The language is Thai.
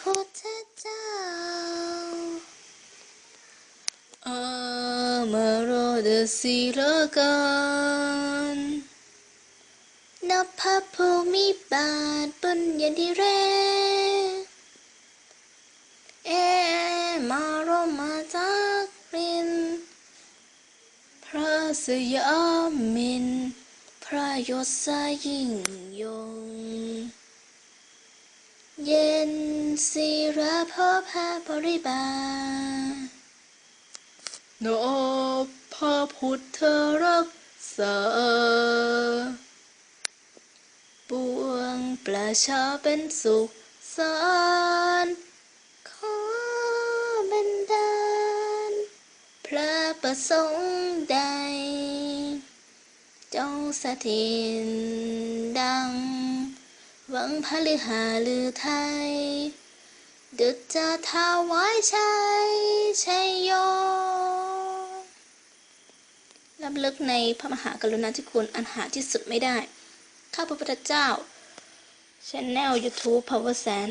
พุทธเจ้าอามาโรดศิลกันนภภูมิบาทปัญญานทิเร เอมารมาจากริน พระสยามิน พระยศยิ่งยง เย็น ศิระพ่อพระบริบาลนบพระพุทธรักษาปวงประชาเป็นสุขสารขอบันดาลพระประสงค์ใด จงสถิตดัง หวังพระฤหาลือไทย ดุจจะทาวายชัยชัยโยลำลึกในพระมหากรุณาธิคุณอันหาที่สุดไม่ได้ ข้าพระพุทธเจ้าช anel YouTube Power Sand